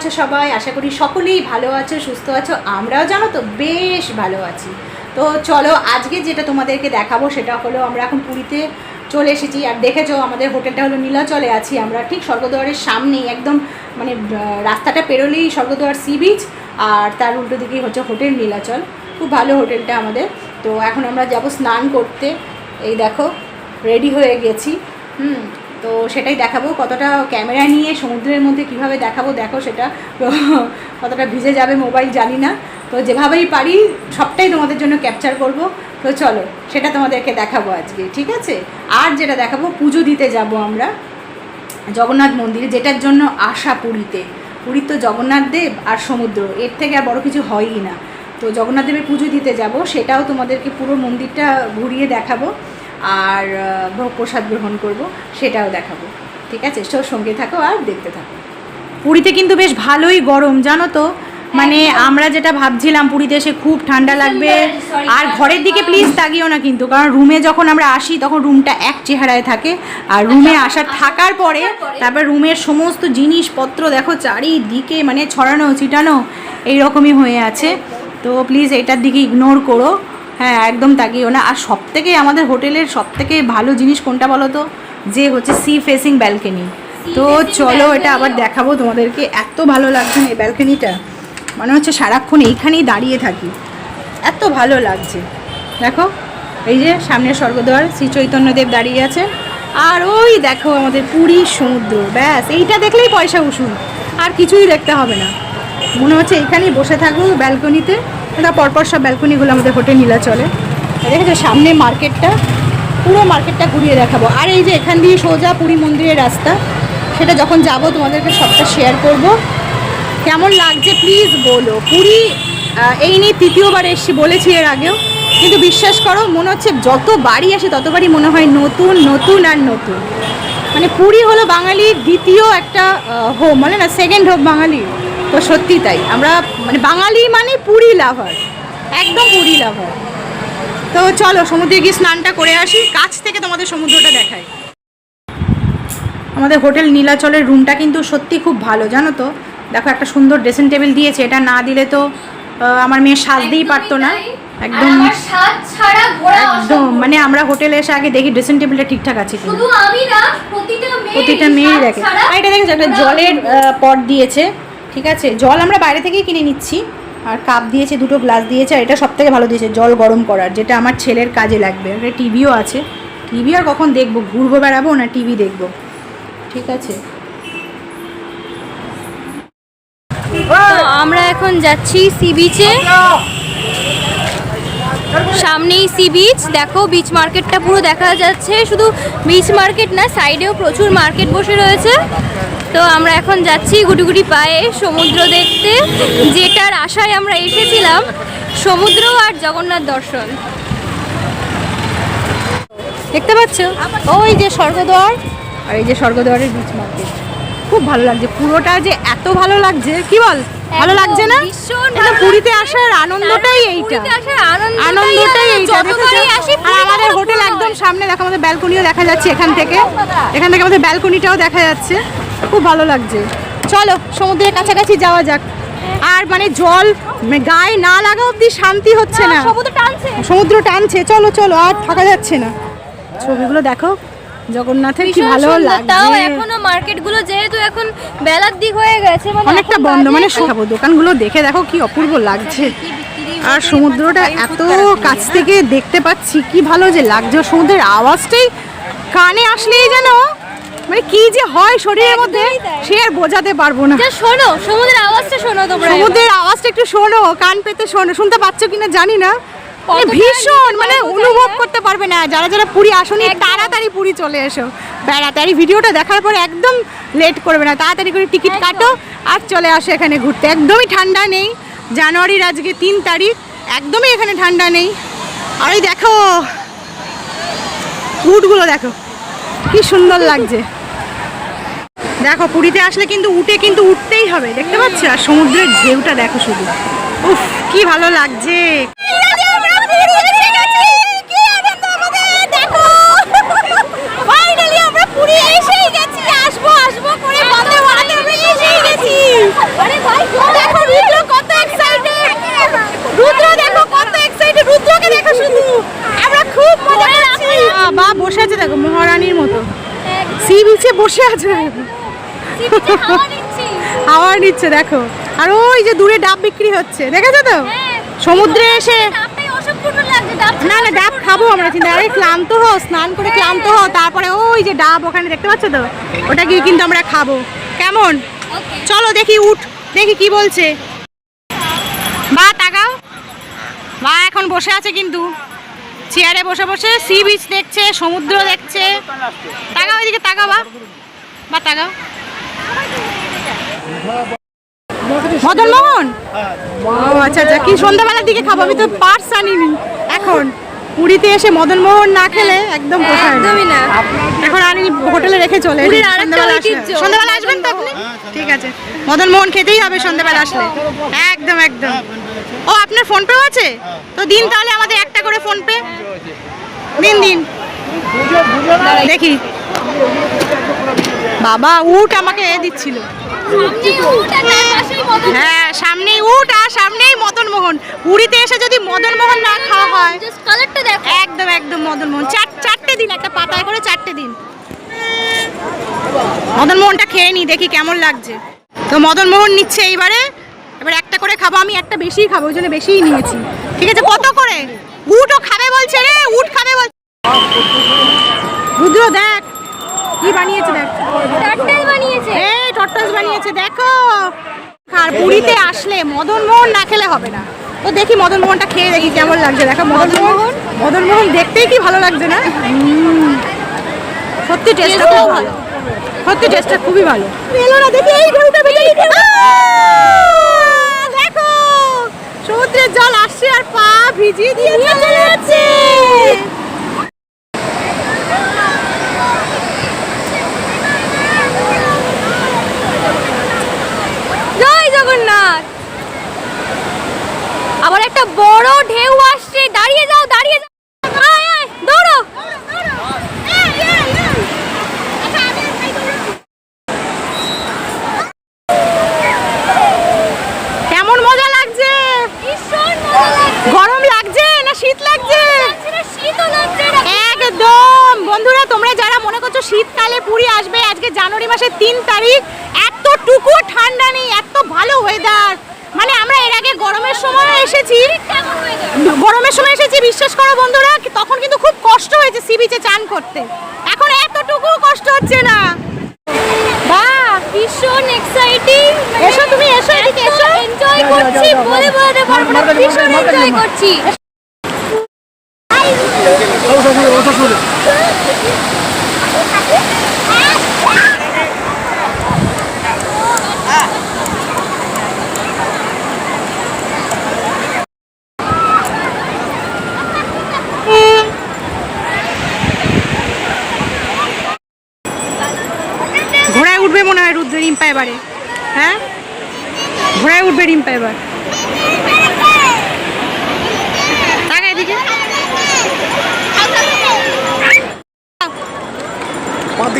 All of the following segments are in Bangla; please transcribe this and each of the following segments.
আছো সবাই? আশা করি সকলেই ভালো আছো, সুস্থ আছো। আমরাও জানো তো, বেশ ভালো আছি। তো চলো, আজকে যেটা তোমাদেরকে দেখাবো সেটা হলো আমরা এখন পুরীতে চলে এসেছি। আর দেখেছ, আমাদের হোটেলটা হলো নীলাচলে আছি আমরা। ঠিক স্বর্গদ্বারের সামনেই, একদম মানে রাস্তাটা পেরোলেই স্বর্গদ্বার সি বিচ, আর তার উল্টো দিকেই হচ্ছে হোটেল নীলাচল। খুব ভালো হোটেলটা আমাদের। তো এখন আমরা যাব স্নান করতে। এই দেখো, রেডি হয়ে গেছি। হুম তো সেটাই দেখাবো, কতটা ক্যামেরা নিয়ে সমুদ্রের মধ্যে কীভাবে দেখাবো দেখো সেটা। কতটা ভিজে যাবে মোবাইল জানি না। তো যেভাবেই পারি সবটাই তোমাদের জন্য ক্যাপচার করব। তো চলো, সেটা তোমাদেরকে দেখাবো আজকে, ঠিক আছে? আর যেটা দেখাবো, পুজো দিতে যাব আমরা জগন্নাথ মন্দিরে, যেটার জন্য আশা পুরীতে। পুরীর তো জগন্নাথ দেব আর সমুদ্র, এর থেকে আর বড় কিছু হয়ই না। তো জগন্নাথ দেবের পুজো দিতে যাব, সেটাও তোমাদেরকে পুরো মন্দিরটা ঘুরিয়ে দেখাবো। আর ভোগ প্রসাদ গ্রহণ করব সেটাও দেখাবো। ঠিক আছে? সব সঙ্গে থাকো আর দেখতে থাকো। পুরীতে কিন্তু বেশ ভালোই গরম জানো তো? মানে আমরা যেটা ভাবছিলাম পুরীতে এসে খুব ঠান্ডা লাগবে। আর ঘরের দিকে প্লিজ তাকিও না কিন্তু কারণ রুমে যখন আমরা আসি তখন রুমটা এক চেহারায় থাকে। আর রুমে আসার থাকার পরে তারপর রুমের সমস্ত জিনিসপত্র দেখো চারিদিকে মানে ছড়ানো ছিটানো এইরকমই হয়ে আছে। তো প্লিজ এটার দিকে ইগনোর করো। হ্যাঁ একদম তাকিও না আর সব থেকে আমাদের হোটেলের সব থেকে ভালো জিনিস কোনটা বলো তো যে হচ্ছে সি ফেসিং ব্যালকনি। তো চলো এটা আবার দেখাবো তোমাদেরকে। এত ভালো লাগছে না এই ব্যালকনিটা। মনে হচ্ছে সারাক্ষণ এইখানেই দাঁড়িয়ে থাকি। এত ভালো লাগছে। দেখো এই যে সামনে স্বর্গদ্বার শ্রী চৈতন্যদেব দাঁড়িয়ে আছে আর ওই দেখো আমাদের পুরী সমুদ্র ব্যাস। এইটা দেখলেই পয়সা উসুল। আর কিছুই দেখতে হবে না। মনে হচ্ছে এখানেই বসে থাকব ব্যালকনিতে। এটা পরপর সব ব্যালকনিগুলো আমাদের হোটেল নীলা চলে। দেখেছ, সামনে মার্কেটটা, পুরো মার্কেটটা ঘুরিয়ে দেখাবো। আর এই যে এখান দিয়ে সোজা পুরী মন্দিরের রাস্তা, সেটা যখন যাব তোমাদেরকে সবটা শেয়ার করব। কেমন লাগছে প্লিজ বলো। পুরী এই নিয়ে তৃতীয়বার এসছি, বলেছি এর আগেও। কিন্তু বিশ্বাস করো, মনে হচ্ছে যত বাড়ি আসে ততবারই মনে হয় নতুন নতুন আর নতুন। মানে পুরী হলো বাঙালির দ্বিতীয় একটা হোম মানে না সেকেন্ড হোম বাঙালির। তো সত্যি তাই। আমরা মানে বাঙালি মানে পুরী লাভার একদম পুরী লাভার তো চলো সমুদ্রে গিয়ে স্নানটা করে আসি কাছ থেকে তোমাদের সমুদ্রটা দেখাই। আমাদের হোটেল নীলাচলের রুমটা কিন্তু সত্যি খুব ভালো জানো তো? দেখো একটা সুন্দর ড্রেসিং টেবিল দিয়েছে এটা না দিলে তো আমার মেয়ে সাজতেই পারতো না। একদম একদম মানে আমরা হোটেলে এসে আগে দেখি ড্রেসিং টেবিলটা ঠিকঠাক আছে প্রতিটা মেয়ে প্রতিটা মেয়েই দেখে। আর এটা দেখেছ একটা জলের পট দিয়েছে। ঠিক আছে? জল আমরা বাইরে থেকেই কিনে নিচ্ছি। আর কাপ দিয়েছে, দুটো গ্লাস দিয়েছে, আর এটা সবথেকে ভালো দিয়েছে, জল গরম করার, যেটা আমার ছেলের কাজে লাগবে। একটা টিভিও আছে। টিভি আর কখন দেখব? ঘুরবো, বেড়াবো না টিভি দেখব? ঠিক আছে? আমরা এখন যাচ্ছি সি বিচে। সামনেই সি বিচ। দেখো বিচ মার্কেটটা পুরো দেখা যাচ্ছে। শুধু বিচ মার্কেট না সাইডেও প্রচুর মার্কেট বসে রয়েছে। তো আমরা এখন যাচ্ছি গুটি গুটি পায়ে সমুদ্র দেখতে যেটার আশায় আমরা এসেছিলাম সমুদ্র আর জগন্নাথ দর্শন। দেখতে পাচ্ছ? ওই যে স্বর্গদ্বার আর এই যে স্বর্গদ্বারের বিচ মার্কেট খুব ভালো লাগছে পুরোটা যে এত ভালো লাগছে কি বল? ভালো লাগছে না? এটা পুরীতে আসার আনন্দটাই এইটা। আনন্দটাই এইটা? আর আমাদের হোটেল একদম সামনে দেখো আমাদের ব্যালকনিও দেখা যাচ্ছে এখান থেকে। এখান থেকে আমাদের ব্যালকনিটাও দেখা যাচ্ছে। খুব ভালো লাগছে। চলো সমুদ্রের কাছাকাছি যাওয়া যাক। আর মানে জল গায়ে না লাগা অব্দি শান্তি হচ্ছে না। সমুদ্র টানছে। সমুদ্র টানছে। চলো চলো আর থাকা যাচ্ছে না। ছবিগুলো দেখো জগন্নাথের কি ভালো সুন্দর। তাও লাগছে এখনও মার্কেটগুলো যেহেতু এখন বেলার দিক হয়ে গেছে মানে অনেকটা বন্ধ মানে খাব দোকানগুলো দেখে দেখো কি অপূর্ব লাগছে। আর সমুদ্রটা এত কাছ থেকে দেখতে পাচ্ছি কি ভালো যে লাগছে। সমুদ্রের আওয়াজটাই কানে আসলেই যেন মানে কি যে হয় শরীরের মধ্যে সে আর বোঝাতে পারব না। শোনো সমুদ্রের আওয়াজটা শোনো তোমরা। সমুদ্রের আওয়াজটা একটু শোনো কান পেতে শোনো। শুনতে পাচ্ছ কিনা জানি না। মানে ভীষণ মানে অনুভব করতে পারবে না। যারা যারা পুরী আসনি। তাড়াতাড়ি পুরী চলে এসো। তাড়াতাড়ি ভিডিওটা দেখার পর একদম লেট করবে না। তাড়াতাড়ি করে টিকিট কাটো আর চলে আসো এখানে ঘুরতে। একদমই ঠান্ডা নেই। জানুয়ারির আজকে তিন তারিখ। একদমই এখানে ঠান্ডা নেই। আর এই দেখো উটগুলো দেখো। কি সুন্দর লাগছে। দেখো, পুরীতে আসলে কিন্তু উঠে কিন্তু উঠতেই হবে, দেখতে পাচ্ছ? আর সমুদ্রের ঢেউটা দেখো শুধু। উফ, কি ভালো লাগছে। আছে। হাওয়া নিচ্ছে দেখো। আর ওই যে দূরে ডাব বিক্রি হচ্ছে দেখেছ তো? হ্যাঁ সমুদ্রে এসে না না ডাব খাব আমরা চিন্তা আরে ক্লান্ত হও স্নান করে ক্লান্ত হও তারপরে ওই যে ডাব ওখানে দেখতে পাচ্ছ তো? ওটা গিয়ে কিন্তু আমরা খাব। কেমন? চলো দেখি উঠ দেখি কি বলছে। বা তাকাও। বা এখন বসে আছে কিন্তু। চেয়ারে বসে বসে সি বিচ দেখছে সমুদ্র দেখছে। তাকাও এদিকে তাকাও বা। বা তাকাও মদন মোহন? ও আচ্ছা আচ্ছা কি সন্ধ্যাবেলার দিকে খাব? আমি তো পার্স আনিনি। এখন পুরীতে এসে মদন মোহন না খেলে একদম পোষায়। একদমই না। এখন আমি হোটেলে রেখে চলে। সন্ধ্যাবেলা সন্ধ্যাবেলা আসবেন তো আপনি? ঠিক আছে। মদন মোহন খেতেই হবে সন্ধ্যাবেলা আসলে। একদম একদম। ও আপনার ফোন পে আছে তো দিন তাহলে আমাদের একটা করে ফোন পে। দিন দিন। দেখি। বাবা উট আমাকে এ দিচ্ছিল। সামনে উঠ আর তার মদন হ্যাঁ সামনেই উট আর সামনেই মদন মোহন পুরীতে এসে যদি মদন মোহন না খাওয়া হয় একদম একদম মদন মোহন চার চারটে দিন একটা পাতায় করে চারটে দিন। মদন মোহনটা খেয়ে নি দেখি কেমন লাগছে। তো মদন মোহন নিচ্ছে এইবারে। এবার একটা করে খাব আমি একটা বেশিই খাব ওই জন্য বেশিই নিয়েছি। ঠিক আছে কত করে উটও খাবে বলছে রে উট খাবে বলছে রুদ্র দেখ কি বানিয়েছে দেখ টার্টেল বানিয়েছে এই টট্টস বানিয়েছে দেখো আর পুরীতে আসলে মদন মোহন না খেলে হবে না। তো দেখি মদন মোহনটা খেয়ে দেখি কেমন লাগছে। দেখো মদন মোহন মদন মোহন দেখতেই কি ভালো লাগছে না? সত্যি টেস্টটা খুব ভালো। সত্যি টেস্টটা খুবই ভালো। এলো না দেখি এই ঢেউটা বেরিয়ে দেখো সমুদ্রের জল আসছে আর পা ভিজিয়ে দিয়ে চলে যাচ্ছে। জগন্নাথ। আবার একটা বড় ঢেউ আসছে। দাঁড়িয়ে যাও দাঁড়িয়ে যাও। আয় আয় দৌড়ো। কেমন মজা লাগছে? গরম লাগছে না শীত লাগছে? একদম। বন্ধুরা তোমরা যারা মনে করছ শীতকালে পুরী আসবে আজকে জানুয়ারি মাসের তিন তারিখ এতটুকু ঠান্ডা নেই এত ভালো ওয়েদার মানে আমরা এর আগে গরমের সময় এসেছি গরমের সময় এসেছি বিশ্বাস করো বন্ধুরা তখন কিন্তু খুব কষ্ট হয়েছে সি বিচে চান করতে। এখন এতটুকু কষ্ট হচ্ছে না। বাহ ভীষণ এক্সাইটিং এসো তুমি, এসো, এদিকে এসো। এনজয় করছি বলে বোঝাতে পারব না ভীষণ এনজয় করছি ঘোড়ায় উঠবে মনে হয় রুদ্র রিম্পা এবারে হ্যাঁ? ঘোড়ায় উঠবে রিম্পা এবার।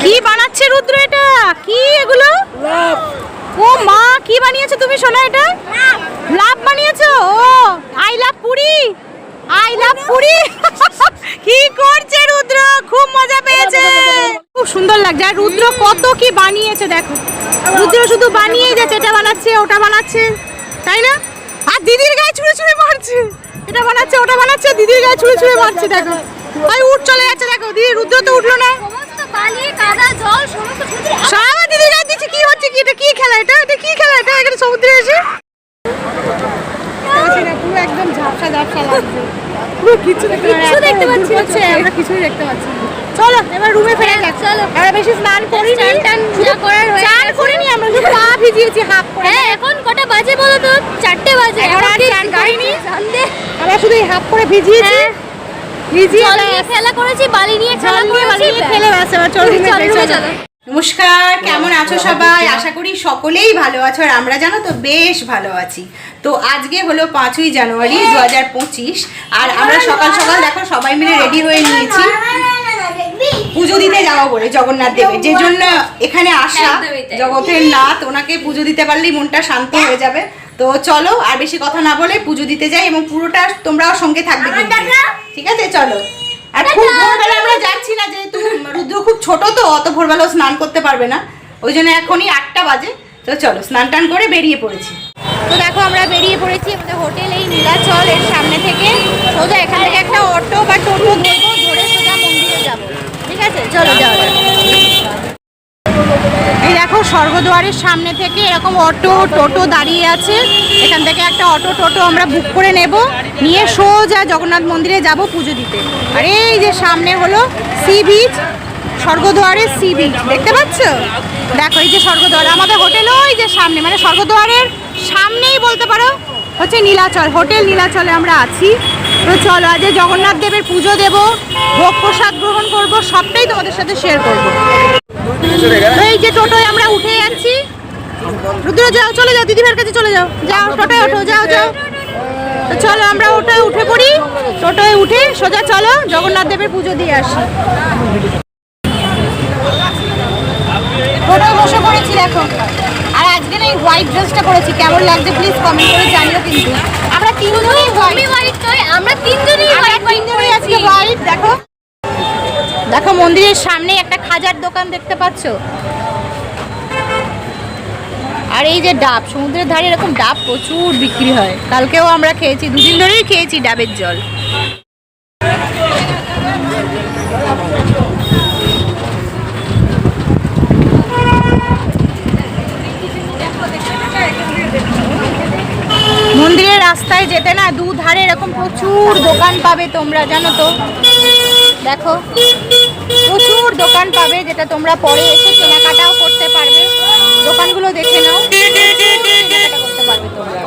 কি বানাচ্ছে রুদ্র এটা? কি এগুলো? ও মা, কি বানিয়েছো তুমি সোনা এটা? লাভ বানিয়েছো? ও, I love Puri? I love Puri? কি করছে রুদ্র? খুব মজা পেয়েছে। খুব সুন্দর লাগছে। আর রুদ্র কত কি বানিয়েছে দেখো। রুদ্র শুধু বানিয়েই যাচ্ছে এটা বানাচ্ছে ওটা বানাচ্ছে তাই না? আর দিদির গায়ে ছুঁড়ে ছুঁড়ে মারছে। এটা বানাচ্ছে ওটা বানাচ্ছে দিদির গায়ে ছুঁড়ে ছুঁড়ে মারছে দেখো। ভাই উঠ চলে যাচ্ছে দেখো। দিদি রুদ্র তো উঠল না। সমস্ত বালি কাদা জল সমস্ত সমুদ্রে সারা দিদি গায়ে দিচ্ছে কি হচ্ছে কি এটা কি খেলা এটা? এটা কি খেলা এটা? এখানে সমুদ্রে এসে? পুরো একদম ঝাপসা ঝাপসা লাগছে। পুরো কিছু দেখতে পাচ্ছি না। আমরা কিছুই দেখতে পাচ্ছি না। চলো এবার রুমে ফেরা যাক চলো। আমরা বেশি স্নান যা করার হয়ে চান গেছে। করিনি আমরা শুধু পা ভিজিয়েছি হাফ করে হ্যাঁ এখন কটা বাজে বলো তো? চারটে বাজে। এখন আর কি চান করিনি? সন্ধে। আমরা শুধু এই হাফ করে ভিজিয়েছি হ্যাঁ। ভিজিয়ে নিয়ে খেলা করেছি বালি নিয়ে খেলা নিয়ে বালিয়ে ফেলে ব্যাস এবার চল রুমে চল। নমস্কার কেমন আছো সবাই? আশা করি সকলেই ভালো আছো আর আমরা জানো তো বেশ ভালো আছি। তো আজকে হলো পাঁচই জানুয়ারি দু হাজার পঁচিশ আর আমরা সকাল সকাল দেখো সবাই মিলে রেডি হয়ে নিয়েছি। পুজো দিতে যাব বলে জগন্নাথ দেবের। যে জন্য এখানে আসা জগতের নাথ ওনাকে পুজো দিতে পারলেই মনটা শান্ত হয়ে যাবে। তো চলো আর বেশি কথা না বলে পুজো দিতে যাই এবং পুরোটা তোমরাও সঙ্গে থাকবে ঠিক আছে চলো। আর খুব ভোরবেলা আমরা যাচ্ছি না যেহেতু রুদ্র খুব ছোট তো অত ভোরবেলা স্নান করতে পারবে না। ওই জন্য এখনই আটটা বাজে। তো চলো স্নান টান করে বেরিয়ে পড়েছি। তো দেখো আমরা বেরিয়ে পড়েছি আমাদের হোটেল এই নীলাচল এর সামনে থেকে। সোজা এখান থেকে একটা অটো বা টোটো ধরবো ধরে সোজা মন্দিরে যাব ঠিক এই দেখো স্বর্গদ্বারের সামনে থেকে এরকম অটো, টোটো দাঁড়িয়ে আছে। এখান থেকে একটা অটো, টোটো আমরা বুক করে নেব। নিয়ে সোজা জগন্নাথ মন্দিরে যাব পুজো দিতে। আর এই যে সামনে হলো সি বিচ স্বর্গদ্বারের সি বিচ দেখতে পাচ্ছ? দেখো, এই যে স্বর্গদ্বার আমাদের হোটেল ওই যে সামনে মানে স্বর্গদ্বারের সামনেই বলতে পারো, হচ্ছে নীলাচল, হোটেল নীলাচলে আমরা আছি। তো চলো আজ জগন্নাথ দেবের পুজো দেব, ভোগ প্রসাদ গ্রহণ করব, সবটাই তোমাদের সাথে শেয়ার করব। তো এই যে টোটোয় আমরা উঠে যাচ্ছি। রুদ্র, যাও, চলে যাও, দিদিভাইয়ের কাছে চলে যাও। যাও, টোটোয় ওঠো, যাও যাও। তো চলো, আমরা ওটোয় উঠে পড়ি। টোটোয় উঠে সোজা চলো, জগন্নাথ দেবের পুজো দিয়ে আসি। টোটোয় বসে পড়েছি, দেখো। আর আজকে না এই হোয়াইট ড্রেসটা পরেছি। কেমন লাগছে প্লিজ কমেন্ট করে জানিও কিন্তু। তিনজনই হোয়াইট নয় আমরা তিনজনই হোয়াইট হোয়াইট আজকে হোয়াইট দেখো। দেখো মন্দিরের সামনে একটা খাজার দোকান দেখতে পাচ্ছ? আর এই যে ডাব সমুদ্রের ধারে এরকম ডাব প্রচুর বিক্রি হয়। কালকেও আমরা খেয়েছি দুদিন ধরেই খেয়েছি ডাবের জল। মন্দিরের রাস্তায় যেতে না, দুধারে এরকম প্রচুর দোকান পাবে তোমরা, জানো তো? দেখো, প্রচুর দোকান পাবে যেটা তোমরা পরে এসে কেনাকাটাও করতে পারবে। দোকানগুলো দেখে নাও, কেনাকাটা করতে পারবে তোমরা।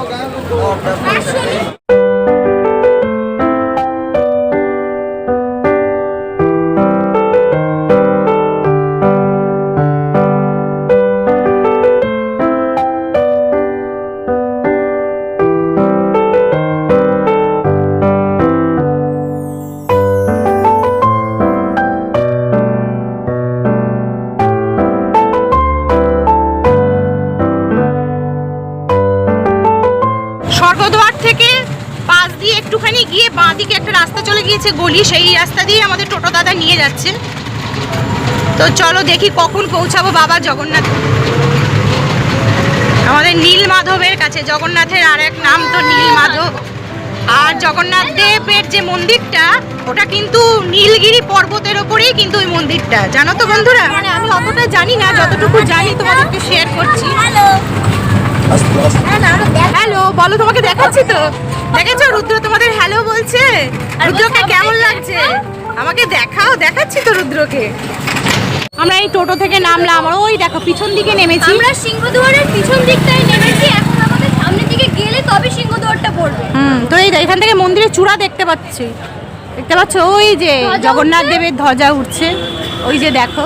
গিয়েছে সেই রাস্তা দিয়ে আমাদের টোটো দাদা নিয়ে যাচ্ছে তো চলো দেখি কখন পৌঁছাবো বাবা জগন্নাথ। আমাদের নীল মাধবের কাছে জগন্নাথের আর এক নাম তো নীল মাধব আর জগন্নাথ দেবের যে মন্দিরটা ওটা কিন্তু নীলগিরি পর্বতের ওপরেই কিন্তু ওই মন্দিরটা। জানো তো বন্ধুরা? মানে আমি অতটা জানি না যতটুকু জানি তোমাদেরকে শেয়ার করছি। হ্যালো বলো তোমাকে দেখাচ্ছি তো। দেখেছ রুদ্র তোমাদের হ্যালো বলছে? রুদ্রকে কেমন লাগছে? আমাকে দেখাও দেখাচ্ছি তো রুদ্রকে। আমরা এই টোটো থেকে নামলাম আর ওই দেখো পিছন দিকে নেমেছি। আমরা সিংহদুয়ারের পিছন দিকটায় নেমেছি। এখন আমাদের সামনের দিকে গেলে তবে সিংহদুয়ারটা পড়বে। হুম তো এই এখান থেকে মন্দিরের চূড়া দেখতে পাচ্ছি। দেখতে পাচ্ছ ওই যে জগন্নাথ দেবের ধ্বজা উঠছে। ওই যে দেখো।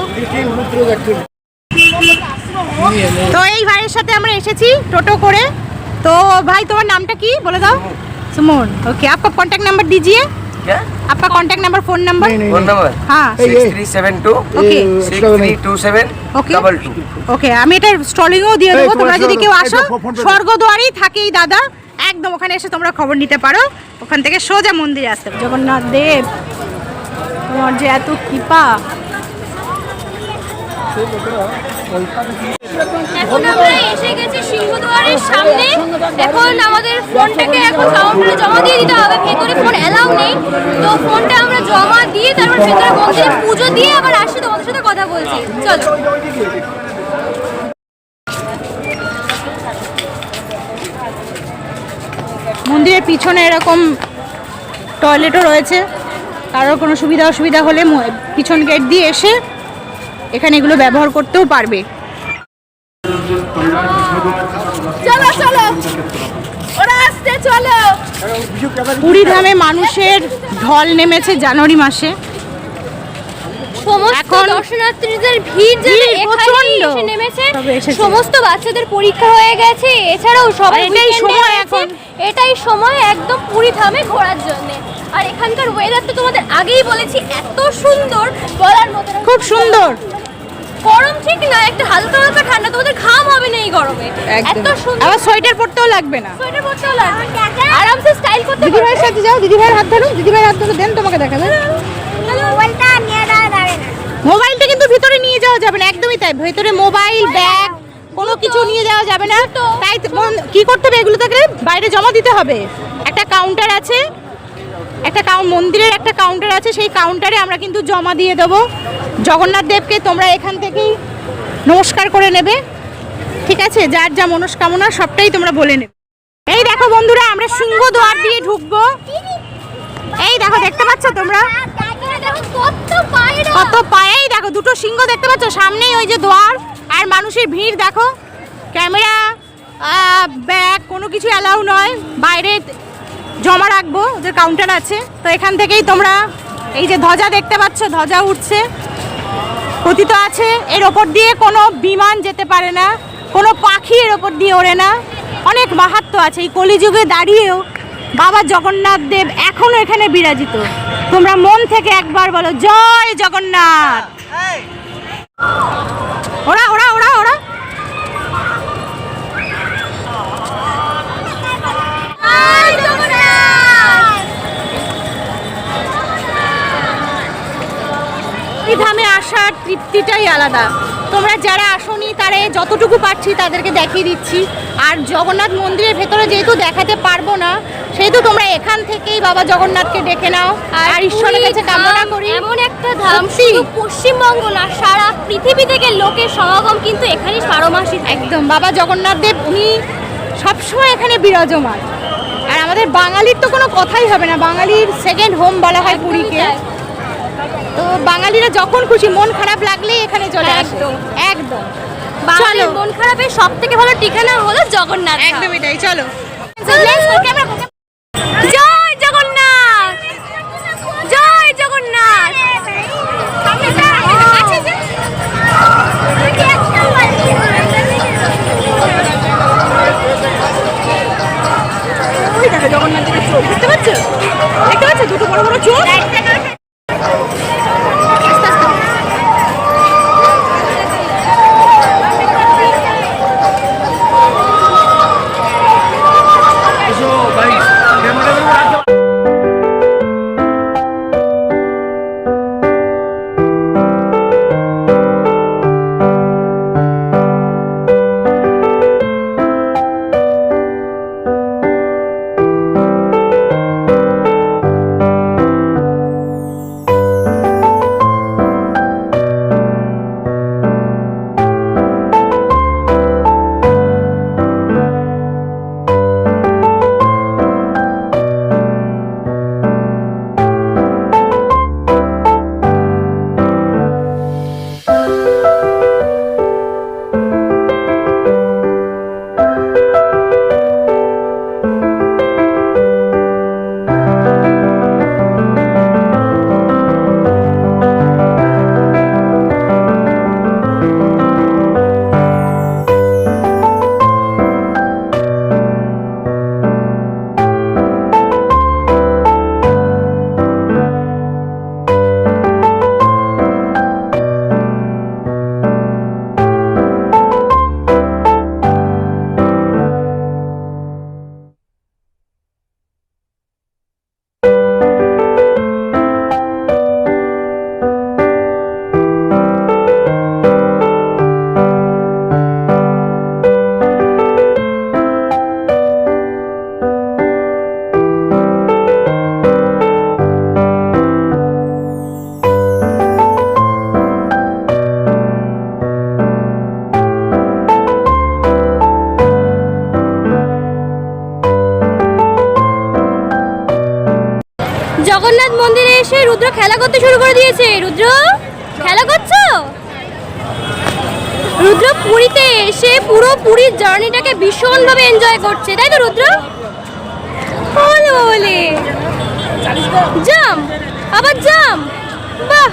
তো এই ভাইয়ের সাথে আমরা এসেছি টোটো করে। তো ভাই তোমার নামটা কি? বলে দাও। সুমন। ওকে আপনার कॉन्टैक्ट নাম্বার দিজিয়ে আপনার आपका number phone number phone number হ্যাঁ। हाँ ওকে थ्री ওকে আমি এটা স্টলিংও দিয়ে দেবো। তোমরা যদি কেউ আসো স্বর্গদ্বারেই থাকে এই দাদা। একদম ওখানে এসে তোমরা খবর নিতে পারো। ওখান থেকে সোজা মন্দিরে আসতে জগন্নাথ দেব তোমার যে এত কৃপা। এখন আমরা এসে গেছি সামনে। এখন আমাদের ফোনটাকে এখন কাউন্টারে জমা দিয়ে দিতে হবে। ভেতরে ফোন অ্যালাউ নেই। তো ফোনটা আমরা জমা দিয়ে তারপর ভেতরে মন্দিরে পুজো দিয়ে আবার আসি, তোমাদের সাথে কথা বলছি। চলো। মন্দিরের পিছনে এরকম টয়লেটও রয়েছে। কারোর কোনো সুবিধা অসুবিধা হলে পিছন গেট দিয়ে এসে এখানে এগুলো ব্যবহার করতেও পারবে চলো চলো ওরা আসছে চলো পুরী ধামে মানুষের ঢল নেমেছে জানুয়ারি মাসে। সমস্ত দর্শনার্থীদের ভিড় যে এখানে এসে নেমেছে। সমস্ত বাচ্চাদের পরীক্ষা হয়ে গেছে। এছাড়াও সবাই এটাই সময় এখন। এটাই সময় একদম পুরী ধামে ঘোরার জন্য। আর এখানকার ওয়েদার তো তোমাদের আগেই বলেছি এত সুন্দর বলার মতো খুব সুন্দর। গরম ঠিক না একটা হালকা হালকা ঠান্ডা তোমাদের ঘাম হবে না এই গরমে। এত সুন্দর। আবার সোয়েটার পরতেও লাগবে না। সোয়েটার পরতেও লাগবে। আরামসে স্টাইল করতে দিদি ভাইয়ের সাথে যাও দিদি ভাইয়ের হাত ধরো দিদি ভাইয়ের হাত ধরো দেন তোমাকে দেখা দেন মোবাইলটা নিয়ে যাওয়া যাবে না। মোবাইলটা কিন্তু ভিতরে নিয়ে যাওয়া যাবে না একদমই তাই। ভিতরে মোবাইল ব্যাগ কোনো কিছু নিয়ে যাওয়া যাবে না। তাই তো মন- কি করতে হবে এগুলো থেকে বাইরে জমা দিতে হবে। একটা কাউন্টার আছে একটা মন্দিরের একটা কাউন্টার আছে, সেই কাউন্টারে আমরা কিন্তু জমা দিয়ে দেবো। জগন্নাথ দেবকে তোমরা এখান থেকেই নমস্কার করে নেবে। ঠিক আছে? যার যা মনস্কামনা, সবটাই তোমরা বলে নেবে। এই দেখো বন্ধুরা, আমরা সিংহ দ্বার দিয়ে ঢুকবো। এই দেখো, দেখতে পাচ্ছ তোমরা? কত পায়েই দেখো, দুটো সিংহ দেখতে পাচ্ছ? সামনেই ওই যে দ্বার, আর মানুষের ভিড়, দেখো। ক্যামেরা ব্যাগ, কোনো কিছু অ্যালাউ নয়। বাইরে জমা রাখব, ওদের কাউন্টার আছে। তো এখান থেকেই তোমরা এই যে ধ্বজা দেখতে পাচ্ছ, ধ্বজা উঠছে। কথিত আছে, এর ওপর দিয়ে কোনো বিমান যেতে পারে না, কোনো পাখি এর ওপর দিয়ে ওড়ে না। অনেক মাহাত্ম আছে, এই কলিযুগে দাঁড়িয়েও বাবা জগন্নাথ দেব এখনও এখানে বিরাজিত। তোমরা মন থেকে একবার বলো, জয় জগন্নাথ! ওরা ওরা ওরা! আসার তৃপ্তিটাই আলাদা। তোমরা যারা আসনি তারা যতটুকু পারছি তাদেরকে দেখিয়ে দিচ্ছি। আর জগন্নাথ মন্দিরের ভেতরে যেহেতু দেখাতে পারব না সেহেতু তোমরা এখান থেকেই বাবা জগন্নাথকে ডেকে নাও। আর ঈশ্বরের কাছে কামনা করি। এমন একটা ধাম। শুধু পশ্চিমবঙ্গ না সারা পৃথিবী থেকে লোকের সমাগম কিন্তু এখানেই বারো মাসই একদম বাবা জগন্নাথ দেব উনি সবসময় এখানে বিরাজমান। আর আমাদের বাঙালির তো কোনো কথাই হবে না। বাঙালির সেকেন্ড হোম বলা হয় পুরীকে। তো বাঙালিরা যখন খুশি মন খারাপ লাগলে এখানে চলে আসতো একদম। একদম। বাঙালির মন খারাপের সব থেকে ভালো ঠিকানা হলো জগন্নাথ একদমই তাই চলো। করছে তাই তো রুদ্র? জাম আবার জাম। বাহ!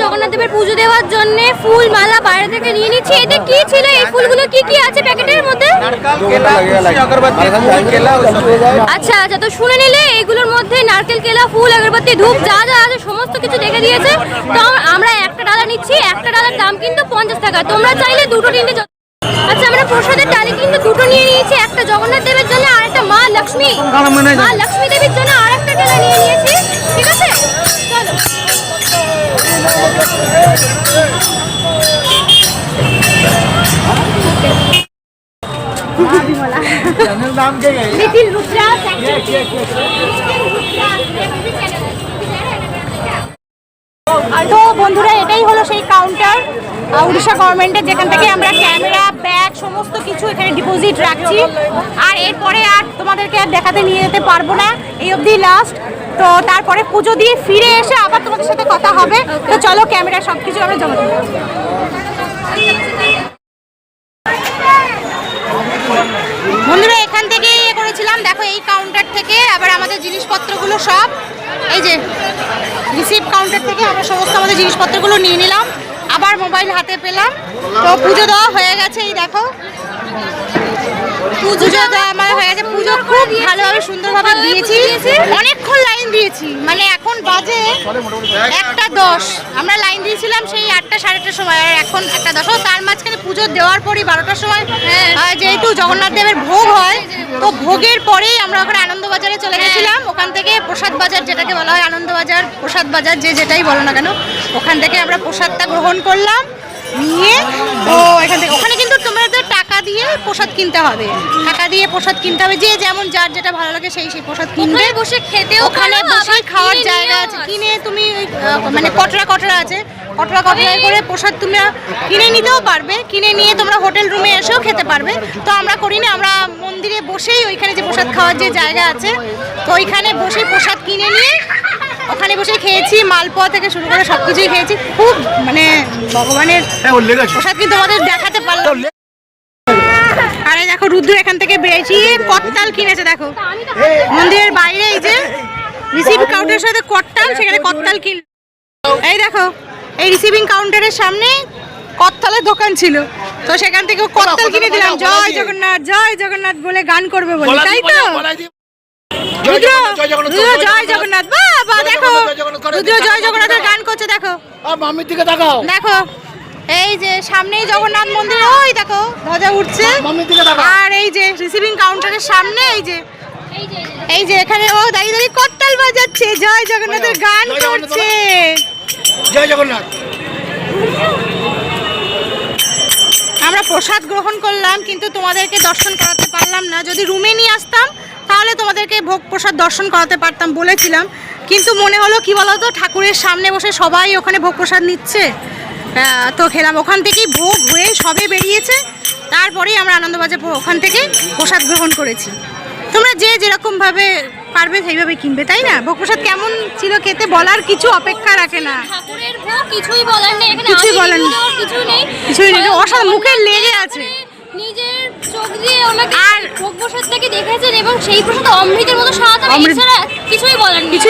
জগন্নাথ দেবের পুজো দেওয়ার জন্য ফুল মালা বাইরে থেকে নিয়ে নিচ্ছি। এতে কি ছিল? এই ফুলগুলো কি কি আছে প্যাকেটের মধ্যে? আচ্ছা আচ্ছা তো শুনে নিলে এগুলোর মধ্যে নারকেল কেলা ফুল আগরবাতি ধূপ যা যা আছে সমস্ত কিছু দেখে দিয়েছে। তো আমরা একটা ডালা নিচ্ছি। একটা ডালার দাম কিন্তু পঞ্চাশ টাকা। তোমরা চাইলে দুটো তিনটে আচ্ছা আমরা প্রসাদের ডালি কিন্তু দুটো নিয়ে নিয়েছি। একটা জগন্নাথ দেবের জন্য আর একটা মা লক্ষ্মী। মা লক্ষ্মী দেবীর জন্য আর একটা ডালা নিয়ে নিয়েছি। ঠিক আছে? চলো। তো বন্ধুরা, এটাই হলো সেই কাউন্টার উড়িষ্যা গভর্নমেন্টের যেখান থেকে আমরা ক্যামেরা ব্যাগ সমস্ত কিছু এখানে ডিপোজিট রাখছি। আর এরপরে আর তোমাদেরকে আর দেখাতে নিয়ে যেতে পারব না। এই অবধি লাস্ট তো তারপরে পুজো দিয়ে ফিরে এসে আবার তোমাদের সাথে কথা হবে। তো চলো ক্যামেরা সব কিছু আমরা জমা দিই। বন্ধুরা, এখান থেকে ইয়ে করেছিলাম। দেখো, এই কাউন্টার থেকে আবার আমাদের জিনিসপত্রগুলো সব, এই যে রিসিভ কাউন্টার থেকে আমরা সমস্ত আমাদের জিনিসপত্রগুলো নিয়ে নিলাম। আবার মোবাইল হাতে পেলাম। তো পুজো দেওয়া হয়ে গেছে, এই দেখো। পুজো দেওয়া আমার হয়ে গেছে পুজো খুব ভালোভাবে সুন্দরভাবে দিয়েছি। অনেকক্ষণ লাইন দিয়েছি মানে এখন বাজে একটা দশ। আমরা লাইন দিয়েছিলাম সেই আটটা সাড়ে আটটার সময় আর এখন একটা তার মাঝখানে পুজো দেওয়ার পরই বারোটার সময় যেহেতু জগন্নাথ দেবের ভোগ হয় তো ভোগের পরেই আমরা ওখানে আনন্দবাজারে চলে গেছিলাম। ওখান থেকে প্রসাদ বাজার যেটাকে বলা হয় আনন্দবাজার প্রসাদ বাজার যে যেটাই বলো না কেন ওখান থেকে আমরা প্রসাদটা গ্রহণ করলাম। নিয়ে তো এখান থেকে ওখানে কিন্তু তোমাদের দিয়ে প্রসাদ কিনতে হবে। টাকা দিয়ে প্রসাদ কিনতে হবে। যে যেমন যার যেটা ভালো লাগে সেই সেই প্রসাদ কিনবে। বসে খেতেও ওখানে বসে খাওয়ার জায়গা আছে। কিনে তুমি মানে কটরা কটরা আছে। কটরা কটরায় করে প্রসাদ তুমি কিনে নিতেও পারবে। কিনে নিয়ে তোমরা হোটেল রুমে এসেও খেতে পারবে। তো আমরা করি না আমরা মন্দিরে বসেই ওইখানে যে প্রসাদ খাওয়ার যে জায়গা আছে তো ওইখানে বসে প্রসাদ কিনে নিয়ে ওখানে বসে খেয়েছি মালপোয়া থেকে শুরু করে সব কিছুই খেয়েছি। খুব মানে ভগবানের প্রসাদ কিন্তু আমাদের দেখাতে পারলাম? না। আর দেখো রুদ্র এখান থেকে বেরিয়ে কত্তাল কিনেছে দেখো। মন্দিরের বাইরে এই যে রিসিভ কাউন্টারের সাথে কট্টাল সেখানে কত্তাল কিন এই দেখো এই রিসিভিং কাউন্টারের সামনে কত্তালের দোকান ছিল। তো সেখান থেকে ও কত্তাল কিনে দিলাম। জয় জগন্নাথ জয় জগন্নাথ বলে গান করবে বলে তাই তো? রুদ্র জয় জগন্নাথ বাবা দেখো। রুদ্র জয় জগন্নাথের গান করছে দেখো। মামির দিকে তাকাও। দেখো। এই যে সামনেই জগন্নাথ মন্দির ওই দেখো ধ্বজা উঠছে। আর এই যে রিসিভিং কাউন্টারের সামনে এই যে এই যে এখানে ও দাঁড়িয়ে দাঁড়িয়ে করতাল বাজাচ্ছে। জয় জগন্নাথের গান করছে। জয় জগন্নাথ। আমরা প্রসাদ গ্রহণ করলাম কিন্তু তোমাদেরকে দর্শন করাতে পারলাম না। যদি রুমে নিয়ে আসতাম তাহলে তোমাদেরকে ভোগ প্রসাদ দর্শন করাতে পারতাম বলেছিলাম। কিন্তু মনে হলো কি বলতো ঠাকুরের সামনে বসে সবাই ওখানে ভোগ প্রসাদ নিচ্ছে। তো খেলাম। ওখান থেকেই ভোগ হয়ে সবে বেরিয়েছে। তারপরেই আমরা আনন্দবাজার ওখান থেকে প্রসাদ গ্রহণ করেছি। তোমরা যে যেরকমভাবে পারবে সেইভাবে কিনবে তাই না? ভোগ প্রসাদ কেমন ছিল খেতে বলার কিছু অপেক্ষা রাখে না। ঠাকুরের ভোগ কিছুই বলার নেই। এখানে কিছুই বলার নেই। কিছুই নেই। কিছুই নেই, অসাধারণ, মুখে লেগে আছে। নিজের চোখ দিয়ে ওনাকে আর ভোগ প্রসাদটাকে দেখেছেন এবং সেই প্রসাদ অমৃতের মতো স্বাদ কিছুই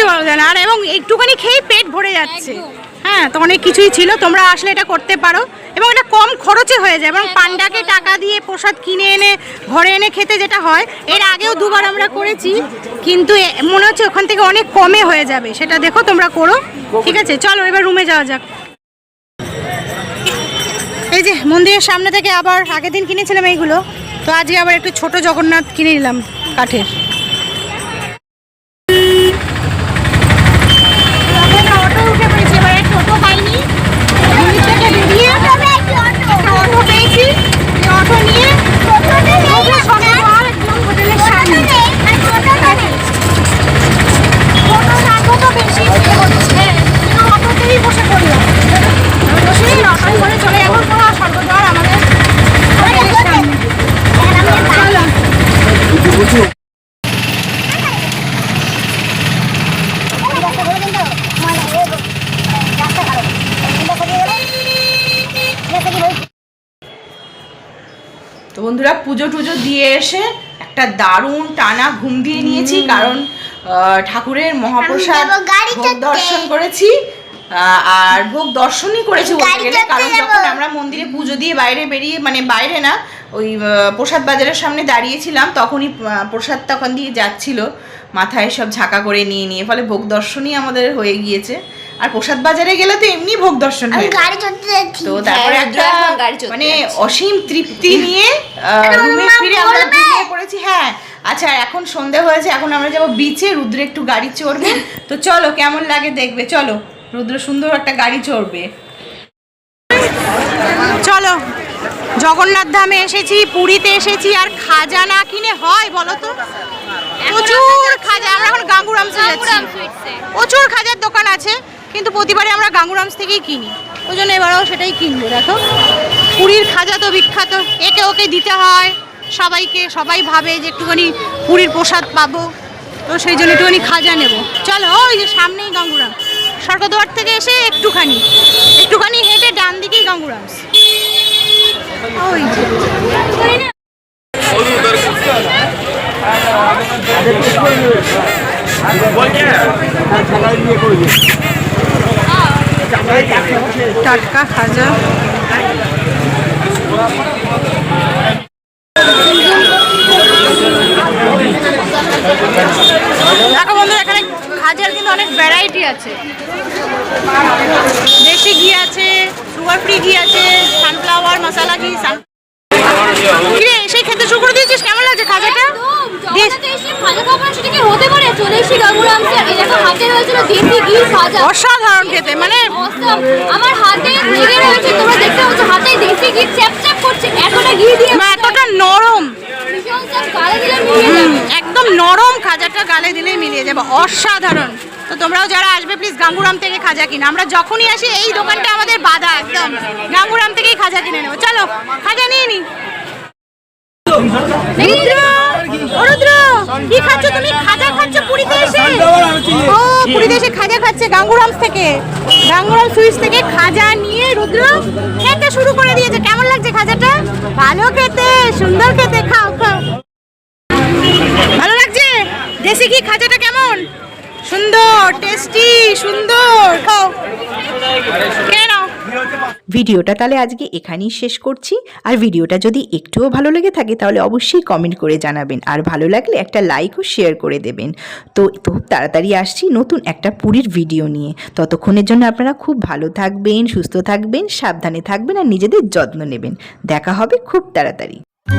বলার না আর এবং একটুখানি খেয়েই পেট ভরে যাচ্ছে। হ্যাঁ তো অনেক কিছুই ছিল। তোমরা আসলে এটা করতে পারো। এবং এটা কম খরচে হয়ে যায়। এবং পান্ডাকে টাকা দিয়ে প্রসাদ কিনে এনে, ঘরে এনে খেতে যেটা হয়, এর আগেও দুবার আমরা করেছি। কিন্তু মনে হচ্ছে ওখান থেকে অনেক কমে হয়ে যাবে। সেটা দেখো, তোমরা করো। ঠিক আছে, চলো এবার রুমে যাওয়া যাক। এই যে, মন্দিরের সামনে থেকে আবার আগের দিন কিনেছিলাম এইগুলো। তো আজকে আবার একটু ছোট জগন্নাথ কিনে নিলাম কাঠের আমরা অটো উঠে পড়েছি এবারে টোটো পাইনি মন্দির থেকে বেরিয়ে একটা অটো পেয়েছি এই অটো নিয়ে সোজা শনিবার একদম হোটেলের সামনে টোটো রাখব তো বেশি ইয়ে হচ্ছে কিন্তু অটোতেই বসে পড়লাম বসে অটোয় করে চলে যাব পুরো স্বর্গদ্বার আমাদের হোটেলের সামনে চলো তো বন্ধুরা পুজো টুজো দিয়ে এসে একটা দারুণ টানা ঘুম দিয়ে নিয়েছি কারণ ঠাকুরের মহাপ্রসাদ দর্শন করেছি আর ভোগ দর্শনই করেছি বলতে গেলে কারণ যখন আমরা মন্দিরে পুজো দিয়ে বাইরে বেরিয়ে মানে বাইরে না ওই প্রসাদ বাজারের সামনে দাঁড়িয়েছিলাম তখনই প্রসাদ তখন দিয়ে যাচ্ছিল মাথায় সব ঝাঁকা করে নিয়ে নিয়ে ফলে ভোগ দর্শনই আমাদের হয়ে গিয়েছে। আর প্রসাদ বাজারে গেলে তো এমনি ভোগ দর্শন হয়ে। গাড়ি চড়তে যাচ্ছি। তো তারপরে হ্যাঁ, একটা মানে অসীম তৃপ্তি নিয়ে রুমে ফিরে আমরা? ঘুমিয়ে পড়েছি। হ্যাঁ আচ্ছা এখন সন্ধে হয়েছে এখন আমরা যাব বিচে রুদ্র একটু গাড়ি চড়বে। তো চলো কেমন লাগে দেখবে? চলো রুদ্র সুন্দর একটা গাড়ি চড়বে। চলো জগন্নাথ ধামে এসেছি পুরীতে এসেছি আর খাজা না কিনে হয় বলো তো? প্রচুর খাজা আমরা এখন গাঙ্গুরাম সুইটসে প্রচুর খাজার দোকান আছে। কিন্তু প্রতিবারে আমরা গাঙ্গুরামস থেকেই কিনি। ওই জন্য এবারেও সেটাই কিনবো, দেখো। পুরীর খাজা তো বিখ্যাত, একে ওকে দিতে হয়, সবাইকে, সবাই ভাবে যে একটুখানি পুরীর প্রসাদ পাবো, তো সেই জন্য একটুখানি খাজা নেব। চলো, ওই যে সামনেই গাঙ্গুরাম। স্বর্গদ্বার থেকে এসে একটুখানি একটুখানি হেঁটে ডান দিকেই গাঙ্গুরামস। ওই যে। টাটকা খাজা। দেখো বন্ধু এখানে খাজার কিন্তু অনেক ভ্যারাইটি আছে। দেশি ঘি আছে, সুগার ফ্রি ঘি আছে সানফ্লাওয়ার মশলা ঘি কিরে সেই খেতে শুরু করে দিয়েছিস? কেমন লাগছে খাজাটা অসাধারণ খেতে মানে আমার হাতে লেগে রয়েছে তোমরা দেখতে পাচ্ছ হাতে দেশি ঘি চ্যাপ চ্যাপ করছে এতটা ঘি দিয়ে এতটা নরম। একদম নরম খাজাটা গালে দিলেই মিলিয়ে যাবে, অসাধারণ। তো তোমরাও যারা আসবে প্লিজ গাঙ্গুরাম থেকে খাজা কিনে। আমরা যখনই আসি, এই দোকানটা আমাদের বাধা, একদম। গাঙ্গুরাম থেকেই খাজা কিনে নেব। চলো, খাজা নিয়ে নি। কি খাজা ও খাজা খাচ্ছে গাঙ্গুরামস থেকে। গাঙ্গুরাম সুইটস থেকে খাজা নিয়ে রুদ্র শুরু করে দিয়েছে। কেমন লাগছে খাজাটা? ভালো খেতে, সুন্দর খেতে, খাও খাও। দেশি কি খাজাটা কেমন? সুন্দর টেস্টি সুন্দর। খাও। কেন ভিডিওটা তাহলে আজকে এখানেই শেষ করছি। আর ভিডিওটা যদি একটুও ভালো লেগে থাকে, তাহলে অবশ্যই কমেন্ট করে জানাবেন। আর ভালো লাগলে একটা লাইক ও শেয়ার করে দেবেন। তো খুব তাড়াতাড়ি আসছি নতুন একটা পুরীর ভিডিও নিয়ে। ততক্ষণের জন্য আপনারা খুব ভালো থাকবেন, সুস্থ থাকবেন, সাবধানে থাকবেন, আর নিজেদের যত্ন নেবেন। দেখা হবে খুব তাড়াতাড়ি।